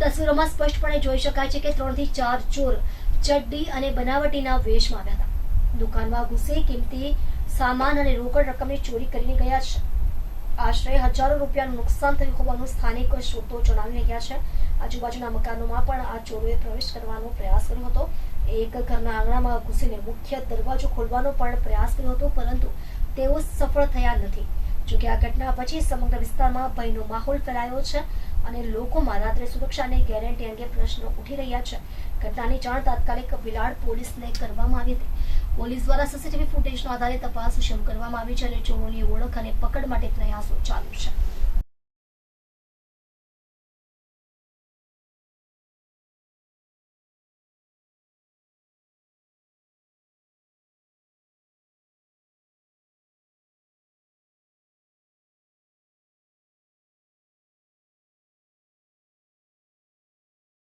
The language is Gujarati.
તસવીરોમાં સ્પષ્ટપણે જોઈ શકાય છે કે ત્રણથી ચાર ચોર ચડ્ડી અને બનાવટીના વેશમાં આવ્યા હતા. દુકાનમાં ઘૂસી કિંમતી સામાન અને રોકડ રકમની ચોરી કરીને ગયા છે. આશરે હજારો રૂપિયાનું નુકસાન થયું હોવાનું સ્થાનિક સ્ત્રોતો જણાવી રહ્યા છે. આજુબાજુના મકાનોમાં પણ આ ચોરોએ પ્રવેશ કરવાનો પ્રયાસ કર્યો હતો. એક ઘરના આંગણામાં ઘૂસીને મુખ્ય દરવાજો ખોલવાનો પણ પ્રયાસ કર્યો હતો, પરંતુ તેઓ સફળ થયા નથી. જોકે આ ઘટના પછી સમગ્ર વિસ્તારમાં ભયનો માહોલ ફેલાયો છે. અને લોકોમાં રાત્રે સુરક્ષા અને ગેરંટી અંગે પ્રશ્નો ઉઠી રહ્યા છે. ઘટનાની જાણ તાત્કાલિક વિલાડ પોલીસને કરવામાં આવી હતી. પોલીસ દ્વારા સીસીટીવી ફૂટેજના આધારે તપાસ શરૂ કરવામાં આવી છે અને ચોરોની ઓળખ અને પકડ માટે પ્રયાસો ચાલુ છે.